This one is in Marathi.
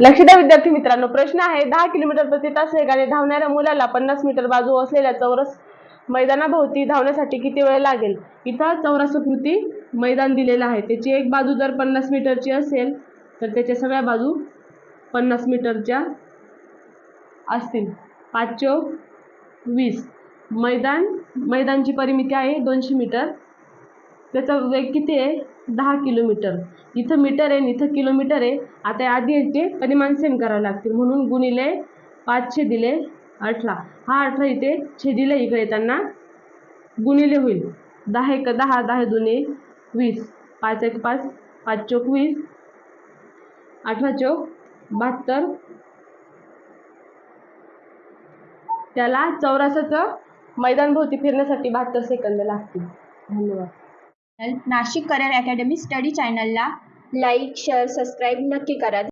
लक्ष द्या विद्यार्थी मित्रांनो प्रश्न आहे दहा किलोमीटर प्रति तास वेगाने धावणाऱ्या मुलाला पन्नास मीटर बाजू असलेल्या चौरस मैदानाभोवती धावण्यासाठी किती वेळ लागेल? इथं चौरसाकृती मैदान दिलेलं आहे. त्याची एक बाजू जर पन्नास मीटरची असेल तर त्याच्या सगळ्या बाजू पन्नास मीटरच्या असतील. पाच चौक वीस. मैदान मैदानची परिमिती आहे दोनशे मीटर. त्याचा वेग किती आहे? दहा किलोमीटर. इथं मीटर आहे इथं किलोमीटर आहे. आता आधी याचे परिमाण सेम करावे लागतील. म्हणून गुणिले पाचशे दिले अठरा. हा अठरा इथे छेदिले इकडे येताना गुणिले होईल. दहा एक दहा दहा दोन्ही वीस. पाच एक पाच पाच चौक वीस. अठरा चौक बहात्तर. त्याला चौरासाचं मैदान भोवती फिरण्यासाठी बहात्तर सेकंद लागतील. धन्यवाद. नाशिक करिअर अकॅडमी स्टडी चॅनलला लाईक शेअर सबस्क्राईब नक्की करा.